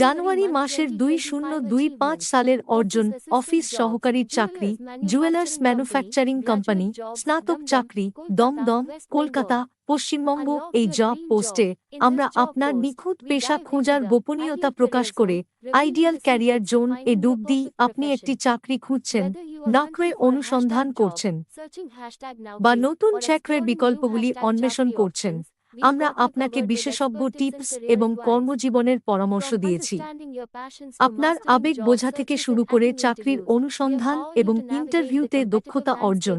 জানুয়ারি মাসের দুই শূন্য দুই পাঁচ সালের অর্জন অফিস সহকারীর চাকরি জুয়েলার্স ম্যানুফ্যাকচারিং কোম্পানি স্নাতক চাকরি দমদম কলকাতা পশ্চিমবঙ্গ এই জব পোস্টে আমরা আপনার নিখুঁত পেশা খোঁজার গোপনীয়তা প্রকাশ করে আইডিয়াল ক্যারিয়ার জোন এ ডুব দিই আপনি একটি চাকরি খুঁজছেন নাকরে অনুসন্ধান করছেন বা নতুন চাকরির বিকল্পগুলি অন্বেষণ করছেন। আমরা আপনাকে বিশেষজ্ঞ টিপস এবং কর্মজীবনের পরামর্শ দিয়েছি। আপনার আবেগ বোঝা থেকে শুরু করে চাকরির অনুসন্ধান এবং ইন্টারভিউতে দক্ষতা অর্জন।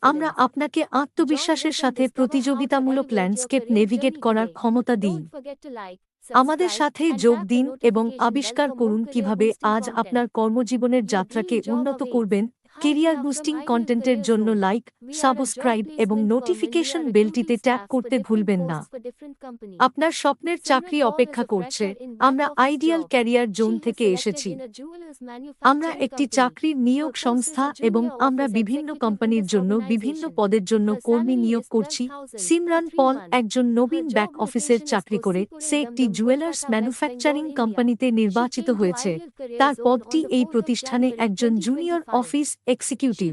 আমরা আপনাকে আত্মবিশ্বাসের সাথে প্রতিযোগিতামূলক ল্যান্ডস্কেপ নেভিগেট করার ক্ষমতা দিই। আমাদের সাথে যোগ দিন এবং আবিষ্কার করুন কীভাবে আজ আপনার কর্মজীবনের যাত্রাকে উন্নত করবেন কেরিয়ার বুস্টিং কন্টেন্টের জন্য লাইক সাবস্ক্রাইব এবং নোটিফিকেশন বেলটিতে ট্যাপ করতে ভুলবেন না। আপনার স্বপ্নের চাকরি অপেক্ষা করছে। আমরা আইডিয়াল ক্যারিয়ার জোন থেকে এসেছি। আমরা একটি চাকরির নিয়োগ সংস্থা এবং আমরা বিভিন্ন কোম্পানির জন্য, বিভিন্ন পদের জন্য কর্মী নিয়োগ করছি। সিমরান পল একজন নবীন ব্যাক অফিসের চাকরি করে। সে একটি জুয়েলার্স ম্যানুফ্যাকচারিং কোম্পানিতে নির্বাচিত হয়েছে। তার পদটি এই প্রতিষ্ঠানে একজন জুনিয়র অফিস এক্সিকিউটিভ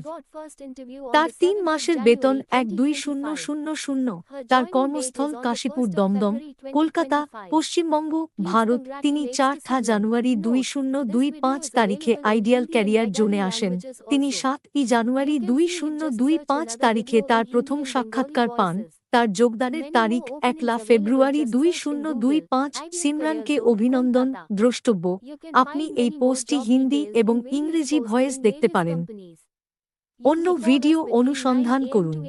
তার তিন মাসের বেতন এক দুই শূন্য শূন্য শূন্য। তার কর্মস্থল কাশীপুর দমদম কলকাতা পশ্চিমবঙ্গ ভারত তিনি চার থা জানুয়ারি দুই শূন্য দুই পাঁচ তারিখে আইডিয়াল ক্যারিয়ার জোনে আসেন। তিনি সাত ই জানুয়ারি দুই শূন্য দুই পাঁচ তারিখে তার প্রথম সাক্ষাৎকার পান। তার যোগদানের তারিখ একলা ফেব্রুয়ারি দুই শূন্য দুই পাঁচ সিমরানকে অভিনন্দন দ্রষ্টব্য। আপনি এই পোস্টটি হিন্দি এবং ইংরেজি ভয়েস দেখতে পারেন। অন্য ভিডিও অনুসন্ধান করুন।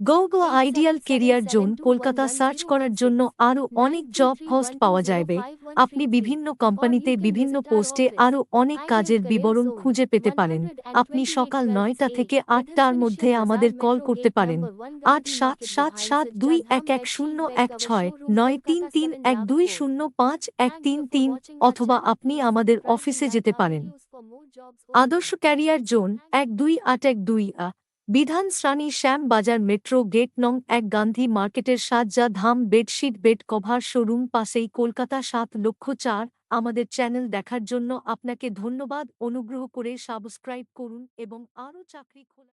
Go go ideal career zone Kolkata search করার জন্য আরও অনেক জব পোস্ট পাওয়া যাবে। আপনি বিভিন্ন কোম্পানিতে বিভিন্ন পোস্টে আরও অনেক কাজের বিবরণ খুঁজে পেতে পারেন। আপনি সকাল নয়টা থেকে আটটার মধ্যে আমাদের কল করতে পারেন। আট সাত সাত সাত দুই এক এক শূন্য এক ছয় নয় তিন তিন এক দুই শূন্য পাঁচ এক তিন তিন অথবা আপনি আমাদের অফিসে যেতে পারেন। আদর্শ ক্যারিয়ার জোন এক দুই আট এক দুই আ বিধান শ্রাণী শ্যাম বাজার মেট্রো গেট নং এক গান্ধী মার্কেটের Sajja Dham bedsheet, bed cover, showroom পাশেই কলকাতা সাত লক্ষ চার। আমাদের চ্যানেল দেখার জন্য আপনাকে ধন্যবাদ। অনুগ্রহ করে সাবস্ক্রাইব করুন এবং আরও চাকরি খোলা